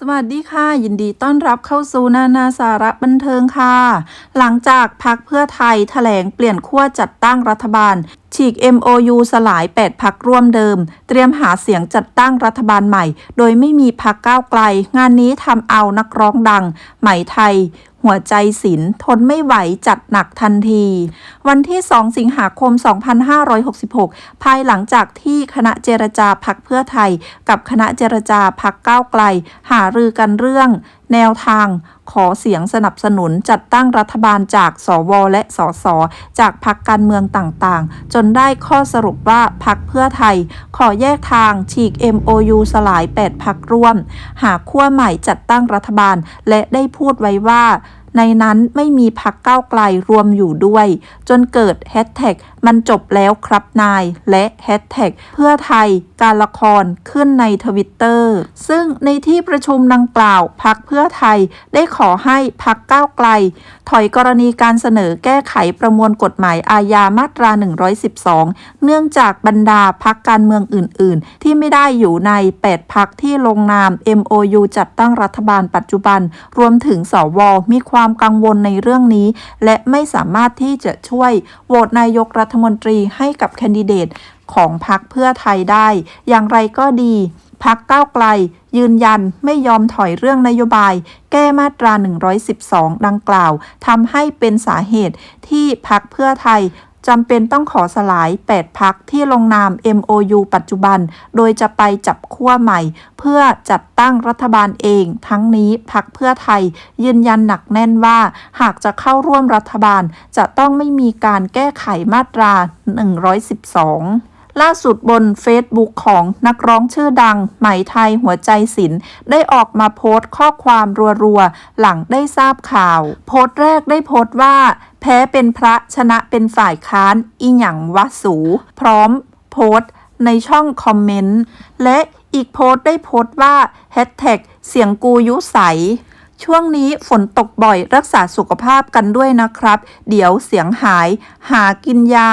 สวัสดีค่ะ ยินดีต้อนรับเข้าสู่นานาสาระบันเทิงค่ะ หลังจากพักเพื่อไทยแถลงเปลี่ยนขั้วจัดตั้งรัฐบาล ฉีก MOU สลาย 8 พักร่วมเดิม เตรียมหาเสียงจัดตั้งรัฐบาลใหม่ โดยไม่มีพักก้าวไกล งานนี้ทำเอานักร้องดัง ไหมไทย หัวใจศิลทนไม่ไหวจัดหนักทันที วันที่ 2 สิงหาคม 2566 ภายหลังจากที่คณะเจรจาพักเพื่อไทย กับคณะเจรจาพักก้าวไกล หารือกันเรื่อง แนวทางขอเสียงสนับสนุนจัดตั้งรัฐบาลจากสวและสสจากพักการเมืองต่างๆ จนได้ข้อสรุปว่าพักเพื่อไทย ขอแยกทางฉีก MOU สลาย 8พักร่วม หาขั้วใหม่จัดตั้งรัฐบาลและได้พูดไว้ว่าในนั้นไม่มีพักก้าวไกลรวมอยู่ด้วย จนเกิดแฮชแท็กมันจบแล้วครับนาย และแฮชแท็กเพื่อไทย การละครขึ้นในทวิตเตอร์ซึ่งในที่ประชุมดังกล่าวพักเพื่อไทยได้ขอให้พักก้าวไกล ถอยกรณีการเสนอแก้ไขประมวลกฎหมายอาญามาตรา 112 เนื่องจากบรรดาพักการเมืองอื่น ๆ ที่ไม่ได้อยู่ใน 8 พักที่ลงนาม MOU จัดตั้งรัฐบาลปัจจุบัน รวมถึงสวมีความกังวลในเรื่องนี้ และไม่สามารถที่จะช่วยโหวตนายกรัฐมนตรีให้กับแคนดิเดต ของพักเพื่อไทยได้ อย่างไรก็ดีพักก้าวไกล ยืนยันไม่ยอมถอยเรื่องนโยบาย แก้มาตรา 112 ดังกล่าวทำให้เป็นสาเหตุที่พักเพื่อไทยจำเป็นต้องขอสลาย 8 พักที่ลงนาม MOU ปัจจุบัน โดยจะไปจับขั้วใหม่ เพื่อจัดตั้งรัฐบาลเอง ทั้งนี้พักเพื่อไทย ยืนยันหนักแน่นว่า หากจะเข้าร่วมรัฐบาล จะต้องไม่มีการแก้ไขมาตรา 112 ล่าสุดบน Facebook ของนักร้องชื่อดังไหมไทยหัวใจศิลป์ได้ออกมาโพสต์ข้อความรัวๆ หลังได้ทราบข่าว โพสต์แรกได้โพสต์ว่า แพ้เป็นพระชนะเป็นฝ่ายค้านอีหยังวะสู พร้อมโพสต์ในช่องคอมเมนต์ และอีกโพสต์ได้โพสต์ว่าแฮชแท็กเสียงกูยุใสช่วงนี้ฝนตกบ่อยรักษาสุขภาพกันด้วยนะครับ เดี๋ยวเสียงหาย หากินยา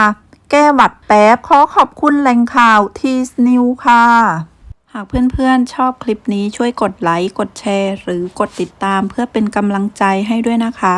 แก้หวัดแป๊บขอขอบคุณแหล่งข่าวทีสนิวค่ะ หากเพื่อนๆชอบคลิปนี้ช่วยกดไลค์ กดแชร์ หรือกดติดตามเพื่อเป็นกำลังใจให้ด้วยนะคะ